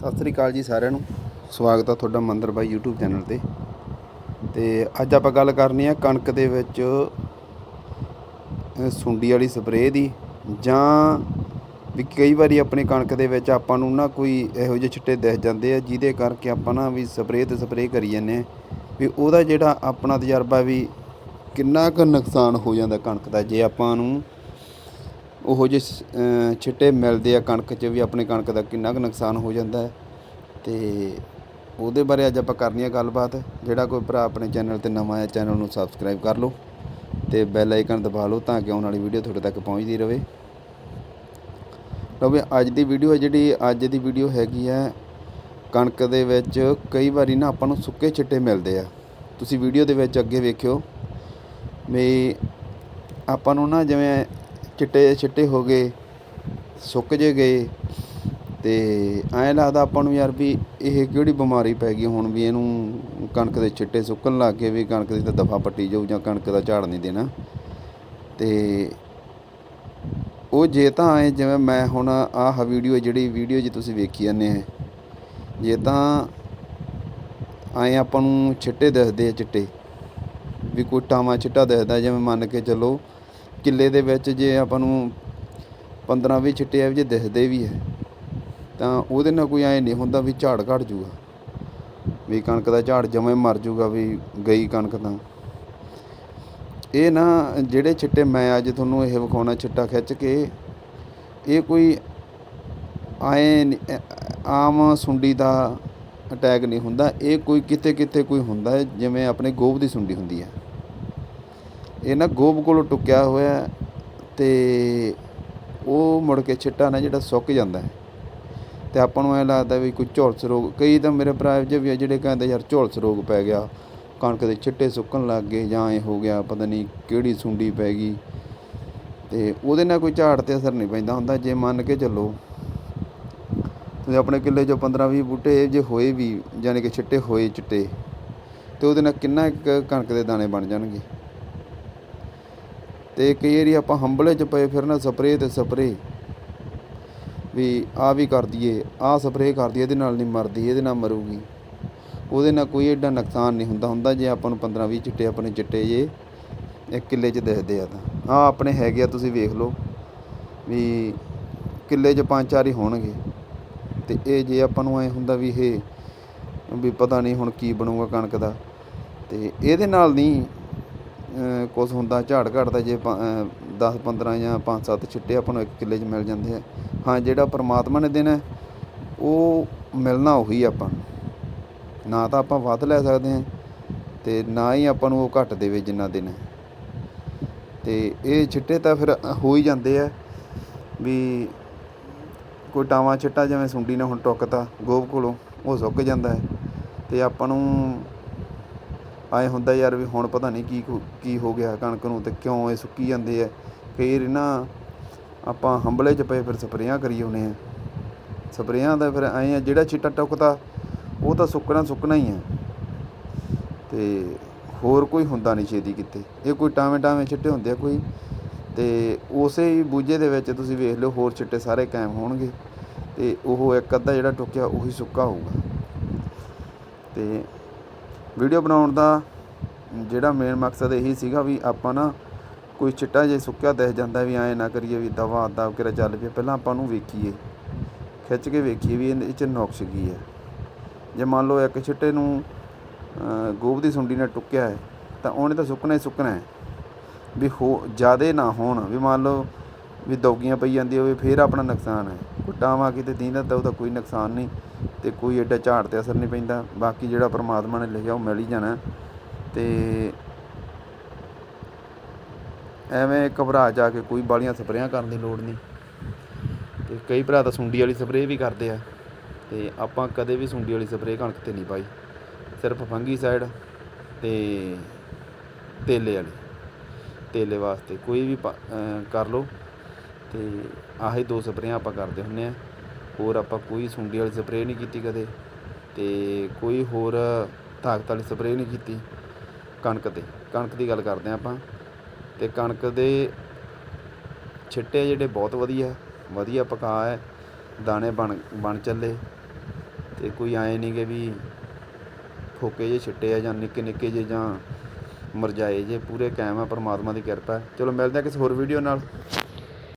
ਸਤਿ ਸ੍ਰੀ ਅਕਾਲ ਜੀ ਸਾਰਿਆਂ ਨੂੰ। ਸਵਾਗਤ ਆ ਤੁਹਾਡਾ ਮੰਦਰ ਬਾਈ YouTube ਚੈਨਲ ਤੇ। ਤੇ ਅੱਜ ਆਪਾਂ ਗੱਲ ਕਰਨੀ ਆ ਕਣਕ ਦੇ ਵਿੱਚ ਸੁੰਡੀ ਵਾਲੀ ਸਪਰੇਅ ਦੀ। ਜਾਂ ਵੀ ਕਈ ਵਾਰੀ ਆਪਣੀ ਕਣਕ ਦੇ ਵਿੱਚ ਆਪਾਂ ਨੂੰ ਨਾ ਕੋਈ ਇਹੋ ਜਿਹੇ ਛਿੱਟੇ ਦਿਖ ਜਾਂਦੇ ਆ, ਜਿਹਦੇ ਕਰਕੇ ਆਪਾਂ ਨਾ ਵੀ ਸਪਰੇਅ ਤੇ ਸਪਰੇਅ ਕਰੀ ਜਾਂਦੇ ਆ। ਵੀ ਉਹਦਾ ਜਿਹੜਾ ਆਪਣਾ ਤਜਰਬਾ ਵੀ ਕਿੰਨਾ ਕੁ ਨੁਕਸਾਨ ਹੋ ਜਾਂਦਾ ਕਣਕ ਦਾ, ਜੇ ਆਪਾਂ ਨੂੰ ਉਹੋ ਜਿਹੇ ਛਿੱਟੇ ਮਿਲਦੇ ਆ ਕਣਕ 'ਚ ਵੀ ਆਪਣੀ ਕਣਕ ਦਾ ਕਿੰਨਾ ਕੁ ਨੁਕਸਾਨ ਹੋ ਜਾਂਦਾ ਹੈ। ਤੇ ਉਹਦੇ ਬਾਰੇ ਅੱਜ ਆਪਾਂ ਕਰਨੀ ਆ ਗੱਲਬਾਤ। ਜਿਹੜਾ ਕੋਈ ਭਰਾ ਆਪਣੇ ਚੈਨਲ ਤੇ ਨਵਾਂ ਹੈ ਚੈਨਲ ਨੂੰ ਸਬਸਕ੍ਰਾਈਬ ਕਰ ਲਓ ਅਤੇ ਬੈਲ ਆਈਕਨ ਦਬਾ ਲਓ ਤਾਂ ਕਿ ਆਉਣ ਵਾਲੀ ਵੀਡੀਓ ਤੁਹਾਡੇ ਤੱਕ ਪਹੁੰਚਦੀ ਰਹੇ ਲਓ ਵੀ, ਅੱਜ ਦੀ ਵੀਡੀਓ ਹੈ ਜਿਹੜੀ, ਅੱਜ ਦੀ ਵੀਡੀਓ ਹੈਗੀ ਹੈ ਕਣਕ ਦੇ ਵਿੱਚ ਕਈ ਵਾਰੀ ਨਾ ਆਪਾਂ ਨੂੰ ਸੁੱਕੇ ਛਿੱਟੇ ਮਿਲਦੇ ਆ। ਤੁਸੀਂ ਵੀਡੀਓ ਦੇ ਵਿੱਚ ਅੱਗੇ ਵੇਖਿਓ ਵੀ ਆਪਾਂ ਨੂੰ ਨਾ ਜਿਵੇਂ ਚਿੱਟੇ ਛਿੱਟੇ ਹੋ ਗਏ, ਸੁੱਕ ਜੇ ਗਏ ਅਤੇ ਐਂ ਲੱਗਦਾ ਆਪਾਂ ਨੂੰ ਯਾਰ ਵੀ ਇਹ ਕਿਹੜੀ ਬਿਮਾਰੀ ਪੈ ਗਈ ਹੁਣ ਵੀ ਇਹਨੂੰ ਕਣਕ ਦੇ ਛਿੱਟੇ ਸੁੱਕਣ ਲੱਗ ਗਏ ਵੀ ਕਣਕ ਦੀ ਤਾਂ ਦਫਾ ਪੱਟੀ ਜਾਊ ਜਾਂ ਕਣਕ ਦਾ ਝਾੜ ਨਹੀਂ ਦੇਣਾ। ਤੇ ਉਹ ਜੇ ਤਾਂ ਐ ਜਿਵੇਂ ਮੈਂ ਹੁਣ ਆਹ ਵੀਡੀਓ ਜਿਹੜੀ ਵੀਡੀਓ ਜੀ ਤੁਸੀਂ ਵੇਖੀ ਜਾਂਦੇ ਆ ਜੇ ਤਾਂ ਐ ਆਪਾਂ ਨੂੰ ਛਿੱਟੇ ਦਿਖਦੇ ਆ ਚਿੱਟੇ, ਵੀ ਕੋਈ ਟਾਵਾਂ ਚਿੱਟਾ ਦਿਖਦਾ, ਜਿਵੇਂ ਮੰਨ ਕੇ ਚੱਲੋ ਕਿੱਲੇ ਦੇ ਵਿੱਚ ਜੇ ਆਪਾਂ ਨੂੰ 15 20 ਛਿੱਟੇ ਆ ਜੇ ਦਿਖਦੇ ਵੀ ਹੈ, ਤਾਂ ਉਹਦੇ ਨਾਲ ਕੋਈ ਐ ਨਹੀਂ ਹੁੰਦਾ ਵੀ ਝਾੜ ਘਟ ਜੂਗਾ ਵੀ ਕਣਕ ਦਾ ਝਾੜ ਜਮੇ ਮਰ ਜੂਗਾ ਵੀ ਗਈ ਕਣਕ ਤਾਂ। ਇਹ ਨਾ ਜਿਹੜੇ ਛਿੱਟੇ ਮੈਂ ਅੱਜ ਤੁਹਾਨੂੰ ਇਹ ਵਿਖਾਉਣਾ ਛਿੱਟਾ ਖਿੱਚ ਕੇ, ਇਹ ਕੋਈ ਆਏ ਆਮ ਸੁੰਡੀ ਦਾ ਅਟੈਕ ਨਹੀਂ ਹੁੰਦਾ। ਇਹ ਕੋਈ ਕਿਤੇ ਕਿਤੇ ਕੋਈ ਹੁੰਦਾ ਜਿਵੇਂ ਆਪਣੇ ਗੋਭ ਦੀ ਸੁੰਡੀ ਹੁੰਦੀ ਹੈ। ਇਹ ਨਾ ਗੋਬ ਕੋਲੋਂ ਟੁੱਕਿਆ ਹੋਇਆ ਹੈ ਤੇ ਉਹ ਮੁੜ ਕੇ ਛਿੱਟਾ ਨਾ ਜਿਹੜਾ ਸੁੱਕ ਜਾਂਦਾ ਹੈ। ਤੇ ਆਪਾਂ ਨੂੰ ਐ ਲੱਗਦਾ ਵੀ ਕੋਈ ਝੁਲਸ ਰੋਗ, ਕਈ ਤਾਂ ਮੇਰੇ ਭਰਾ ਜਿਹੇ ਵੀ ਆ ਜਿਹੜੇ ਕਹਿੰਦੇ ਯਾਰ ਝੁਲਸ ਰੋਗ ਪੈ ਗਿਆ, ਕਣਕ ਦੇ ਛਿੱਟੇ ਸੁੱਕਣ ਲੱਗ ਗਏ ਜਾਂ ਇਹ ਹੋ ਗਿਆ ਪਤਾ ਨਹੀਂ ਕਿਹੜੀ ਸੁੰਡੀ ਪੈ ਗਈ। ਤੇ ਉਹਦੇ ਨਾਲ ਕੋਈ ਝਾੜ ਤੇ ਅਸਰ ਨਹੀਂ ਪੈਂਦਾ ਹੁੰਦਾ, ਜੇ ਮੰਨ ਕੇ ਚੱਲੋ ਤੁਸੀਂ ਆਪਣੇ ਕਿੱਲੇ 'ਚੋਂ 15 20 ਬੂਟੇ ਜੇ ਹੋਏ ਵੀ ਯਾਨੀ ਕਿ ਛਿੱਟੇ ਹੋਏ ਚਿੱਟੇ, ਤੇ ਉਹਦੇ ਨਾਲ ਕਿੰਨਾ ਕੁ ਕਣਕ ਦੇ ਦਾਣੇ ਬਣ ਜਾਣਗੇ। ਤੇ ਕਈ ਵਾਰੀ ਆਪਾਂ ਹੰਬਲੇ 'ਚ ਪਏ ਫਿਰਨਾ ਸਪਰੇਅ ਤੇ ਸਪਰੇਅ। ਵੀ ਆ ਵੀ ਕਰ ਦਈਏ ਆ ਸਪਰੇਅ ਕਰ ਦਈਏ, ਇਹਦੇ ਨਾਲ ਨਹੀਂ ਮਰਦੀ, ਇਹਦੇ ਨਾਲ ਮਰੂਗੀ। ਉਹਦੇ ਨਾਲ ਕੋਈ ਐਡਾ ਨੁਕਸਾਨ ਨਹੀਂ ਹੁੰਦਾ ਹੁੰਦਾ ਜੇ ਆਪਾਂ ਨੂੰ 15 20 ਚਿੱਟੇ ਆਪਣੇ ਚਿੱਟੇ ਜੇ, ਇੱਕ ਕਿੱਲੇ 'ਚ ਦਿਖਦੇ ਆ ਤਾਂ। ਆ ਆਪਣੇ ਹੈਗੇ ਆ, ਤੁਸੀਂ ਵੇਖ ਲਓ, ਵੀ ਕਿੱਲੇ 'ਚ ਪੰਜ ਚਾਰ ਹੀ ਹੋਣਗੇ। ਤੇ ਇਹ ਜੇ ਆਪਾਂ ਨੂੰ ਐ ਹੁੰਦਾ ਵੀ ਇਹ, ਵੀ ਪਤਾ ਨਹੀਂ ਹੁਣ ਕੀ ਬਣੂਗਾ ਕਣਕ ਦਾ। ਤੇ ਇਹਦੇ ਨਾਲ ਨਹੀਂ ਕੁਝ ਹੁੰਦਾ ਝਾੜ ਘਟਦਾ ਜੇ 10 15 ਜਾਂ 5 7 ਛਿੱਟੇ ਆਪਾਂ ਨੂੰ ਇੱਕ ਕਿੱਲੇ 'ਚ ਮਿਲ ਜਾਂਦੇ ਆ। ਹਾਂ ਜਿਹੜਾ ਪਰਮਾਤਮਾ ਨੇ ਦੇਣਾ ਹੈ, ਉਹ ਮਿਲਣਾ ਉਹੀ ਆਪਾਂ ਨੂੰ। ਨਾ ਤਾਂ ਆਪਾਂ ਵੱਧ ਲੈ ਸਕਦੇ ਹਾਂ ਤੇ ਨਾ ਹੀ ਆਪਾਂ ਨੂੰ ਉਹ ਘੱਟ ਦੇਵੇ ਜਿੰਨਾ ਦੇਣਾ। ਹੈ। ਤੇ ਇਹ ਛਿੱਟੇ ਤਾਂ ਫਿਰ ਹੋ ਹੀ ਜਾਂਦੇ ਆ ਵੀ ਕੋਈ ਟਾਵਾਂ ਛਿੱਟਾ ਜਿਵੇਂ ਸੁੰਡੀ ਨੇ ਹੁਣ ਟੁੱਕਤਾ ਗੋਬ ਕੋਲੋਂ ਉਹ ਸੁੱਕ ਜਾਂਦਾ ਹੈ। ਤੇ ਆਪਾਂ ਨੂੰ ਐਂ ਹੁੰਦਾ ਯਾਰ ਵੀ ਹੁਣ ਪਤਾ ਨਹੀਂ ਕੀ ਕੁ- ਕੀ ਹੋ ਗਿਆ ਕਣਕ ਨੂੰ ਤੇ ਕਿਉਂ ਇਹ ਸੁੱਕੀ ਜਾਂਦੇ ਆ। ਕਈ ਵਾਰੀ ਨਾ ਆਪਾਂ ਹੰਬਲੇ 'ਚ ਪਏ, ਫਿਰ ਸਪਰੇਆਂ ਕਰੀ ਆਉਨੇ ਆ। ਸਪਰੇਆਂ ਦਾ ਫਿਰ ਐਂ ਆ, ਜਿਹੜਾ ਚਿੱਟਾ ਟੁੱਕਦਾ, ਉਹ ਤਾਂ ਸੁੱਕਣਾ ਸੁੱਕਣਾ ਹੀ ਆ। ਤੇ ਹੋਰ ਕੋਈ ਹੁੰਦਾ ਨਹੀਂ ਛੇਤੀ ਕਿਤੇ। ਇਹ ਕੋਈ ਟਾਵੇਂ ਟਾਵੇਂ ਛਿੱਟੇ ਹੁੰਦੇ ਆ ਕੋਈ। ਤੇ ਉਸੇ ਹੀ ਬੂਝੇ ਦੇ ਵਿੱਚ ਤੁਸੀਂ ਵੇਖ ਲਿਓ, ਹੋਰ ਛਿੱਟੇ ਸਾਰੇ ਕਾਇਮ ਹੋਣਗੇ। ਤੇ ਉਹ ਇੱਕ ਅੱਧਾ ਜਿਹੜਾ ਟੁੱਕਿਆ, ਉਹੀ ਸੁੱਕਾ ਹੋਊਗਾ। ਤੇ ਵੀਡੀਓ ਬਣਾਉਣ ਦਾ ਜਿਹੜਾ ਮੇਨ ਮਕਸਦ ਇਹੀ ਸੀਗਾ ਵੀ ਆਪਾਂ ਨਾ ਕੋਈ ਚਿੱਟਾ ਜੇ ਸੁੱਕਿਆ ਦਿਖ ਜਾਂਦਾ ਵੀ ਐਂ ਨਾ ਕਰੀਏ ਵੀ ਦਵਾ ਦਵ ਕੇ ਚੱਲ ਪਈਏ ਪਹਿਲਾਂ ਆਪਾਂ ਨੂੰ ਵੇਖੀਏ ਖਿੱਚ ਕੇ ਵੇਖੀਏ ਵੀ ਇਹਦੇ 'ਚ ਨੁਕਸ ਕੀ ਹੈ। ਜੇ ਮੰਨ ਲਓ ਇੱਕ ਚਿੱਟੇ ਨੂੰ ਅਹ, ਗੋਬ ਦੀ ਸੁੰਡੀ ਨੇ ਟੁੱਕਿਆ ਹੈ ਤਾਂ ਉਹਨੇ ਤਾਂ ਸੁੱਕਣਾ ਹੀ ਸੁੱਕਣਾ ਹੈ। ਵੀ ਹੋ ਜਿਆਦੇ ਨਾ ਹੋਣ ਵੀ ਮੰਨ ਲਓ ਵੀ ਦੌਗੀਆਂ ਪਈ ਜਾਂਦੀ ਹੋਵੇ ਫੇਰ ਆਪਣਾ ਨੁਕਸਾਨ ਹੈ। ਕੋਈ ਟਾਵਾਂ ਕਿਤੇ ਦੀਂਦਾ ਤਾਂ ਉਹਦਾ ਕੋਈ ਨੁਕਸਾਨ ਨਹੀਂ। ਤੇ ਕੋਈ ਐਡਾ ਝਾੜ ਤੇ ਅਸਰ ਨਹੀਂ ਪੈਂਦਾ। ਬਾਕੀ ਜਿਹੜਾ ਪ੍ਰਮਾਤਮਾ ਨੇ ਲਿਖਿਆ ਉਹ ਮਿਲ ਹੀ ਜਾਣਾ। ਤੇ ਐਵੇਂ ਘਬਰਾ ਜਾ ਕੇ ਕੋਈ ਬਾਲੀਆਂ ਸਪਰੇਆਂ ਕਰਨ ਦੀ ਲੋੜ ਨਹੀਂ। ਤੇ ਕਈ ਭਰਾ ਤਾਂ ਸੁੰਡੀ ਵਾਲੀ ਸਪਰੇਅ ਵੀ ਕਰਦੇ ਆ। ਤੇ ਆਪਾਂ ਕਦੇ ਵੀ ਸੁੰਡੀ ਵਾਲੀ ਸਪਰੇਅ ਕਣਕ ਤੇ ਨਹੀਂ ਪਾਈ। ਸਿਰਫ ਫੰਗੀ ਸਾਈਡ ਤੇ ਤੇਲੇ ਵਾਲੀ। ਤੇਲੇ ਵਾਸਤੇ ਕੋਈ ਵੀ ਪਾ- ਕਰ ਲਓ। ਤੇ ਆਹੀ ਦੋ ਸਪਰੇਆਂ ਆਪਾਂ ਕਰਦੇ ਹੁੰਨੇ ਆ। ਹੋਰ ਆਪਾਂ ਕੋਈ ਸੁੰਡੀ ਵਾਲੀ ਸਪਰੇਅ ਨਹੀਂ ਕੀਤੀ ਕਦੇ ਤੇ ਕੋਈ ਹੋਰ ਤਾਕਤ ਵਾਲੀ ਸਪਰੇਅ ਨਹੀਂ ਕੀਤੀ ਕਣਕ ਤੇ। ਕਣਕ ਦੀ ਗੱਲ ਕਰਦੇ ਆ ਆਪਾਂ ਤੇ ਕਣਕ ਦੇ ਛਿੱਟੇ ਜਿਹੜੇ ਬਹੁਤ ਵਧੀਆ ਵਧੀਆ ਪਕਾ ਹੈ, ਦਾਣੇ ਬਣ ਬਣ ਚੱਲੇ ਤੇ ਕੋਈ ਆਏ ਨਹੀਂਗੇ ਵੀ ਫੋਕੇ ਜੇ ਛਿੱਟੇ ਆ ਜਾਂ ਨਿੱਕੇ ਨਿੱਕੇ ਜੇ ਜਾਂ ਮਰਜਾਏ ਜੇ ਪੂਰੇ ਕਾਇਮ ਆ ਪਰਮਾਤਮਾ ਦੀ ਕਿਰਪਾ। ਚਲੋ ਮਿਲਦੇ ਆ ਕਿਸੇ ਹੋਰ ਵੀਡੀਓ ਨਾਲ।